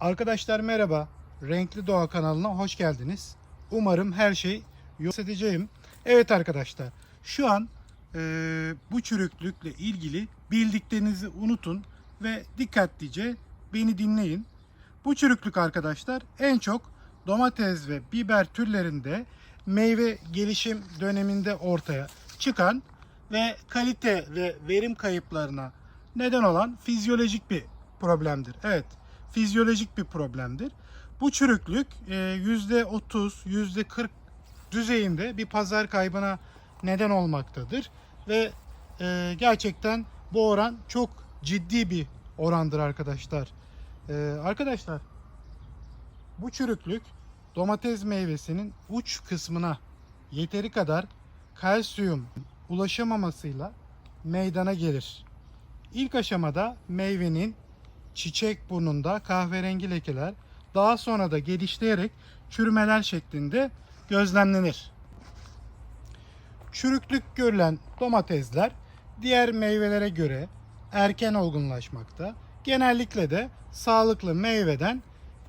Arkadaşlar merhaba. Renkli Doğa kanalına hoş geldiniz. Umarım her şey yol edeceğim. Evet arkadaşlar. Şu an e, bu çürüklükle ilgili bildiklerinizi unutun ve dikkatlice beni dinleyin. Bu çürüklük arkadaşlar en çok domates ve biber türlerinde meyve gelişim döneminde ortaya çıkan ve kalite ve verim kayıplarına neden olan fizyolojik bir problemdir. Evet, fizyolojik bir problemdir. Bu çürüklük e, %30, %40 düzeyinde bir pazar kaybına neden olmaktadır. Ve e, gerçekten bu oran çok ciddi bir orandır arkadaşlar. E, arkadaşlar bu çürüklük domates meyvesinin uç kısmına yeteri kadar kalsiyum ulaşamamasıyla meydana gelir. İlk aşamada meyvenin çiçek burnunda kahverengi lekeler daha sonra da gelişleyerek çürümeler şeklinde gözlemlenir. Çürüklük görülen domatesler diğer meyvelere göre erken olgunlaşmakta. Genellikle de sağlıklı meyveden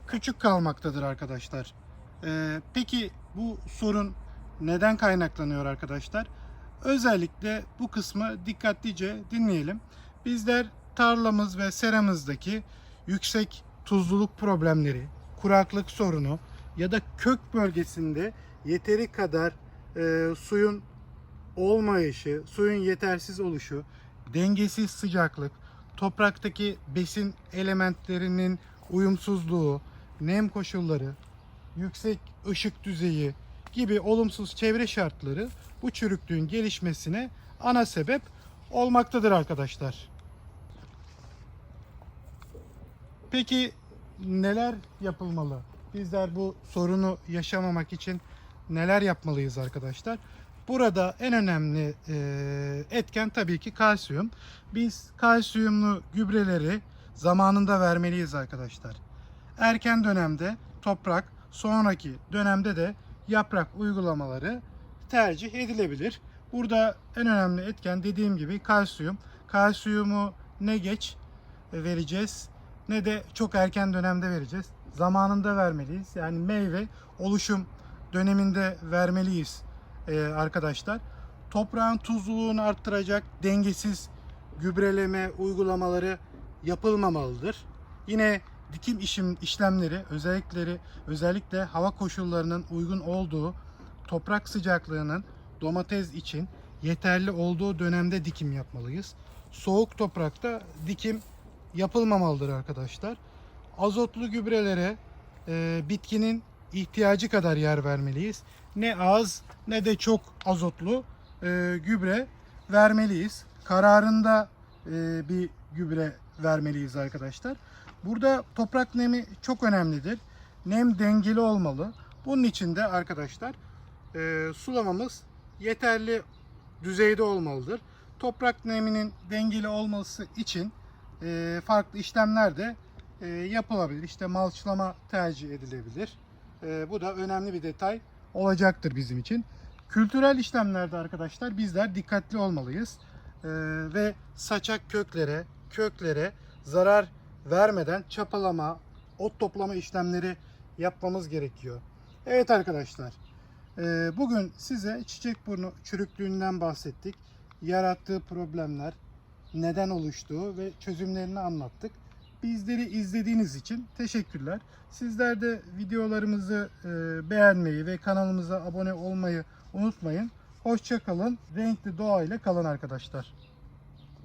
küçük kalmaktadır arkadaşlar. Ee, peki bu sorun neden kaynaklanıyor arkadaşlar? Özellikle bu kısmı dikkatlice dinleyelim. Bizler tarlamız ve seramızdaki yüksek tuzluluk problemleri, kuraklık sorunu ya da kök bölgesinde yeteri kadar e, suyun olmayışı, suyun yetersiz oluşu, dengesiz sıcaklık, topraktaki besin elementlerinin uyumsuzluğu, nem koşulları, yüksek ışık düzeyi gibi olumsuz çevre şartları bu çürüklüğün gelişmesine ana sebep olmaktadır arkadaşlar. Peki neler yapılmalı? Bizler bu sorunu yaşamamak için neler yapmalıyız arkadaşlar? Burada en önemli e, etken tabii ki kalsiyum. Biz kalsiyumlu gübreleri zamanında vermeliyiz arkadaşlar. Erken dönemde toprak, sonraki dönemde de yaprak uygulamaları tercih edilebilir. Burada en önemli etken dediğim gibi kalsiyum. Kalsiyumu ne geç vereceğiz ne de çok erken dönemde vereceğiz. Zamanında vermeliyiz. Yani meyve oluşum döneminde vermeliyiz ee, arkadaşlar. Toprağın tuzluluğunu arttıracak dengesiz gübreleme uygulamaları yapılmamalıdır. Yine dikim işim işlemleri özellikleri özellikle hava koşullarının uygun olduğu toprak sıcaklığının domates için yeterli olduğu dönemde dikim yapmalıyız. Soğuk toprakta dikim yapılmamalıdır arkadaşlar. Azotlu gübrelere e, bitkinin ihtiyacı kadar yer vermeliyiz. Ne az ne de çok azotlu e, gübre vermeliyiz. Kararında e, bir gübre vermeliyiz arkadaşlar. Burada toprak nemi çok önemlidir. Nem dengeli olmalı. Bunun için de arkadaşlar e, sulamamız yeterli düzeyde olmalıdır. Toprak neminin dengeli olması için e, farklı işlemler de e, yapılabilir. İşte malçlama tercih edilebilir. E, bu da önemli bir detay olacaktır bizim için. Kültürel işlemlerde arkadaşlar bizler dikkatli olmalıyız. E, ve saçak köklere, köklere zarar vermeden çapalama, ot toplama işlemleri yapmamız gerekiyor. Evet arkadaşlar, e, bugün size çiçek burnu çürüklüğünden bahsettik. Yarattığı problemler, neden oluştuğu ve çözümlerini anlattık. Bizleri izlediğiniz için teşekkürler. Sizler de videolarımızı e, beğenmeyi ve kanalımıza abone olmayı unutmayın. Hoşçakalın. Renkli doğayla kalın arkadaşlar.